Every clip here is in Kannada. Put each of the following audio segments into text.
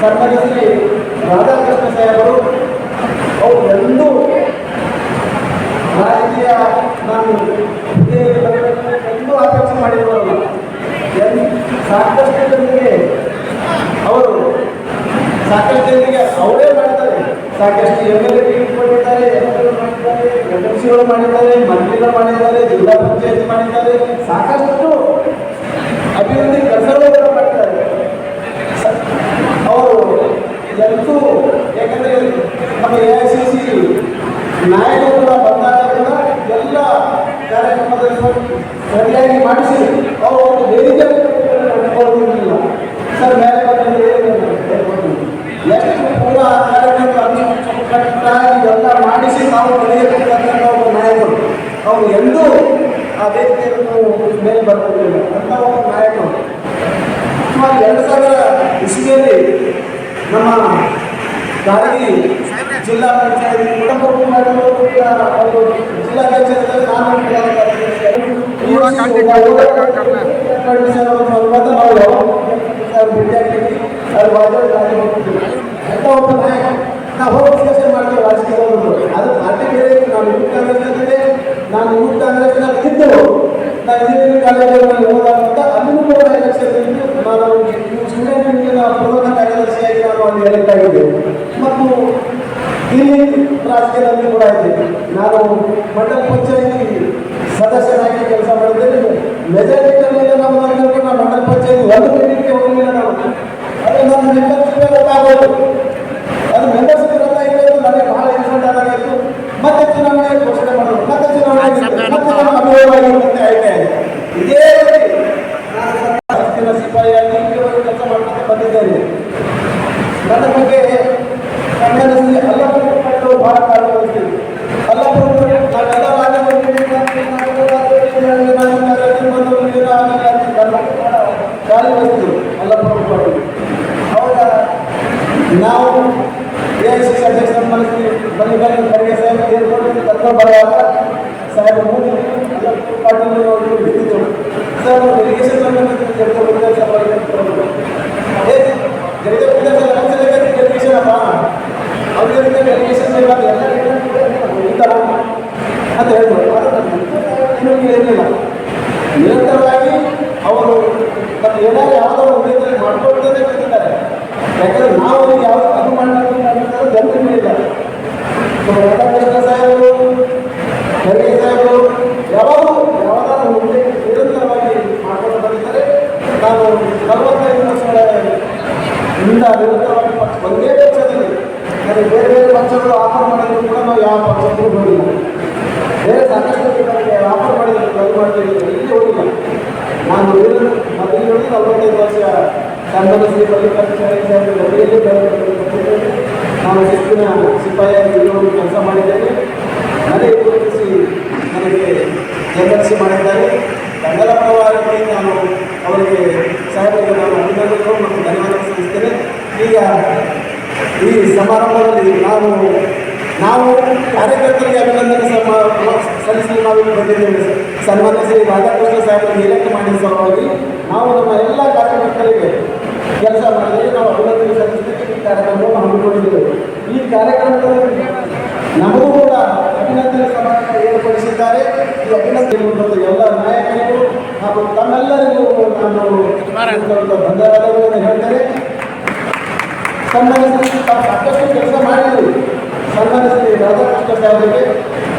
ಸನ್ಮಾನಿಸಿ ರಾಧಾಕೃಷ್ಣ ಸಾಹೇಬರು ಅವರು ಎಲ್ಲೂ ರಾಜಕೀಯ ನಾನು ಎಲ್ಲೂ ಅಪೇಕ್ಷೆ ಮಾಡಿರುವಲ್ಲ ಸಾಕಷ್ಟು ಜನರಿಗೆ ಅವರು ಸಾಕಷ್ಟು ಜನರಿಗೆ ಅವರೇ ಮಾಡ್ತಾರೆ ಸಾಕಷ್ಟು M L A M L ಸಿಗಳು ಮಾಡಿದ್ದಾರೆ, ಮಂತ್ರಿಗಳು ಮಾಡಿದ್ದಾರೆ, ಜಿಲ್ಲಾ ಪಂಚಾಯತ್ ಮಾಡಿದ್ದಾರೆ, ಸಾಕಷ್ಟು ಅಭಿವೃದ್ಧಿ ಕೆಲಸಗಳು ಮಾಡಿದ್ದಾರೆ ಅವರು ಎಂತೂ ಯಾಕಂದ್ರೆ ನಮ್ಮ ಎ ಐ ಸಿ ಸಿ ನಾಯಕರು ಕೂಡ ಬಂದಾಗ ಕೂಡ ಎಲ್ಲ ಕಾರ್ಯಕ್ರಮದಲ್ಲಿ ಸರಿಯಾಗಿ ಮಾಡಿಸಿ ಅವರು ಒಂದು ಎಂದೂ ಆ ವೇದಿಕೆಯನ್ನು ಮೇಲೆ ಬರ್ತಿರಲಿಲ್ಲ ಅಂತ ಒಬ್ಬ ನಾಯಕರು ಸುಮಾರು ಎರಡು ಸಾವಿರ ಇಸ್ವಿಯಲ್ಲಿ ನಮ್ಮ ಗಾರಗಿ ಜಿಲ್ಲಾ ಪಂಚಾಯತ್ ಕುಟುಂಬ ಅವರು ಜಿಲ್ಲಾಧ್ಯಕ್ಷರಾದ ನಾನು ಈ ವರ್ಷ ಇಂಜಿನಿಯರಿಂಗ್ ಕಾಲೇಜುಗಳಲ್ಲಿ ಹೋದಾಗ ಅಂತ ಅಲ್ಲಿನೂ ಕೂಡ ಎಲೆಕ್ಷನ್ ನಾನು ಸ್ಟೂಡೆಂಟ್ ಪ್ರಧಾನ ಕಾರ್ಯದರ್ಶಿಯಾಗಿ ನಾನು ಅಲ್ಲಿ ಎಲೆಕ್ಟ್ ಆಗಿದ್ದೆ ಮತ್ತು ಇಲ್ಲಿ ರಾಜಕೀಯದಲ್ಲಿ ಕೂಡ ಇದ್ದೆ ನಾನು ಮಂಡಲ ಪಂಚಾಯಿತಿ ಸದಸ್ಯನಾಗಿ ಕೆಲಸ ಮಾಡಿದ್ದೇನೆ. ಮೆಜಾರಿಟಿ ಇಲ್ಲಿವರೆಗೂ ಕೆಲಸ ಮಾಡ್ಕೊಂಡು ಬಂದಿದ್ದೇನೆ ನನ್ನ ಬಗ್ಗೆ ಕನ್ನಡದಲ್ಲಿ ಅಲ್ಲಪುರ ಕಂಡು ಬಹಳ ಕಾಳಜಿವಹಿಸ್ತೀವಿ ಅಲ್ಲಪುರ ನಾವೆಲ್ಲ ಕಾಳಜಿವಹಿಸ್ತೀವಿ ಅಲ್ಲಪುರ ಪಾಟೀಲ್ ಅವಾಗ ನಾವು ಎ ಐ ಸಿ ಸಿ ಅಧ್ಯಕ್ಷರ ಮನಸ್ಸಿಗೆ ಮಲ್ಲಿಕಾರ್ಜುನ ಖರ್ಗೆ ಸಾಹೇಬ್ ಏರ್ಪೋರ್ಟ್ ಕರ್ಕೊಂಡು ಬರುವಾಗ ಸಾಹೇಬ್ ಮೂರು ಪಾಟೀಲ್ ಅವರು ಇದ್ದಿದ್ದು ಸರ್ ಡೆಲಿಗೇಷನ್ ಏ ನಿರಂತರವಾಗಿ ಅವರು ತಮ್ಮ ಏನಾದ್ರು ಯಾವುದೋ ಉದ್ಯೋಗದಲ್ಲಿ ಮಾಡ್ಕೊಳ್ತೇನೆ ಬಂದಿದ್ದಾರೆ ಯಾಕಂದ್ರೆ ನಾವು ಯಾವ ಅದು ಮಾಡಬೇಕು ಜನರಿಗೆ ಇಲ್ಲ. ರಾಧಾಕೃಷ್ಣ ಸಾಹೇಬರು ಖರ್ಗೆ ಸಾಹೇಬರು ಯಾವಾಗಲೂ ಯಾವಾಗಲೂ ಉದ್ಯೋಗ ನಿರಂತರವಾಗಿ ಮಾಡ್ಕೊಂಡು ಬಂದಿದ್ದಾರೆ. ನಾನು ನಲವತ್ತೈದು ವರ್ಷಗಳ ಇಂದ ನಿರಂತರವಾಗಿ ಒಂದೇ ಪಕ್ಷದಲ್ಲಿ ಬೇರೆ ಬೇರೆ ಪಕ್ಷಗಳು ಆಫರ್ ಮಾಡಿದ್ರು ಕೂಡ ನಾವು ಯಾವ ಪಕ್ಷಕ್ಕೂ ಹೋಗಿಲ್ಲ ಬೇರೆ ಸಾಕಷ್ಟು ಆಫರ್ ಮಾಡಿದ್ರು ಅದು ಮಾಡ್ತೀವಿ ಇಲ್ಲಿ ಹೋಗಿಲ್ಲ. ನಾನು ಮೊದಲು ಹೇಳಿದ ನಲವತ್ತೈದು ವರ್ಷ ಕನ್ನಡ ಶ್ರೀ ಪಕ್ಷದಲ್ಲಿ ನಾನು ಶಿಸ್ತಿನ ಸಿಪಾಯಿಯಾಗಿ ಇಲ್ಲಿವರೆಗೂ ಕೆಲಸ ಮಾಡಿದ್ದೇನೆ. ನನಗೆ ಗುರುತಿಸಿ ನನಗೆ ಜಯದರ್ಶಿ ಮಾಡಿದ್ದಾರೆ. ಕನ್ನಡ ಪರವಾಗಿ ನಾನು ಅವರಿಗೆ ಸಾಹೇಬರಿಗೆ ನಾನು ಅಭಿನಂದನೆಗಳು ಮತ್ತು ಧನ್ಯವಾದ ಸಲ್ಲಿಸ್ತೇನೆ. ಈಗ ಈ ಸಮಾರಂಭದಲ್ಲಿ ನಾವು ನಾವು ಕಾರ್ಯಕರ್ತರಿಗೆ ಅಭಿನಂದನೆ ಸಲ್ಲಿಸಲು ನಾವು ಬಂದಿದ್ದೇವೆ ಸನ್ಮಾನ್ಯ ಶ್ರೀ ರಾಧಾಕೃಷ್ಣ ಸಾಹೇಬರಿಗೆ ಎಲೆಕ್ಟ್ ಮಾಡಿದ ಸಲುವಾಗಿ ನಾವು ನಮ್ಮ ಎಲ್ಲ ಕಾರ್ಯಕರ್ತರಿಗೆ ಕೆಲಸ ಮಾಡಿದರೆ ನಾವು ಅಭಿನಂದನೆ ಸಲ್ಲಿಸಲಿಕ್ಕೆ ಈ ಕಾರ್ಯಕ್ರಮವನ್ನು ಹಮ್ಮಿಕೊಂಡಿದ್ದೇವೆ. ಈ ಕಾರ್ಯಕ್ರಮದಲ್ಲಿ ನಮಗೂ ಕೂಡ ಅಭಿನಂದನೆ ಸಮಾರಂಭ ಏರ್ಪಡಿಸಿದ್ದಾರೆ. ಈ ಅಭಿನಂದನೆ ಎಲ್ಲ ನಾಯಕರಿಗೂ ಹಾಗೂ ತಮ್ಮೆಲ್ಲರಿಗೂ ನಾನು ಧನ್ಯವಾದಗಳನ್ನು ಹೇಳ್ತೇನೆ. ತಾವು ಸಾಕಷ್ಟು ಕೆಲಸ ಮಾಡಿದ್ರಿ ಸನ್ಮಾನಿಸಿ ರಾಧಾಕೃಷ್ಣ ಸಾಹೇಬರಿಗೆ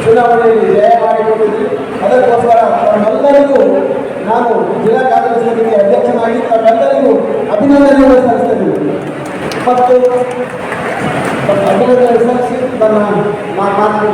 ಚುನಾವಣೆಯಲ್ಲಿ ಜಯ ಮಾಡಿಕೊಟ್ಟಿದ್ರಿ ಅದಕ್ಕೋಸ್ಕರ ತಮ್ಮೆಲ್ಲರಿಗೂ ನಾನು ಜಿಲ್ಲಾ ಕಾಂಗ್ರೆಸ್ ಸಮಿತಿ ಅಧ್ಯಕ್ಷನಾಗಿ ತಮ್ಮೆಲ್ಲರಿಗೂ ಅಭಿನಂದನೆಗಳು ಸಲ್ಲಿಸ್ತೇನೆ ಮತ್ತು ಅಭಿನಂದನೆ ಸಲ್ಲಿಸಿ ನನ್ನ ಮಾತು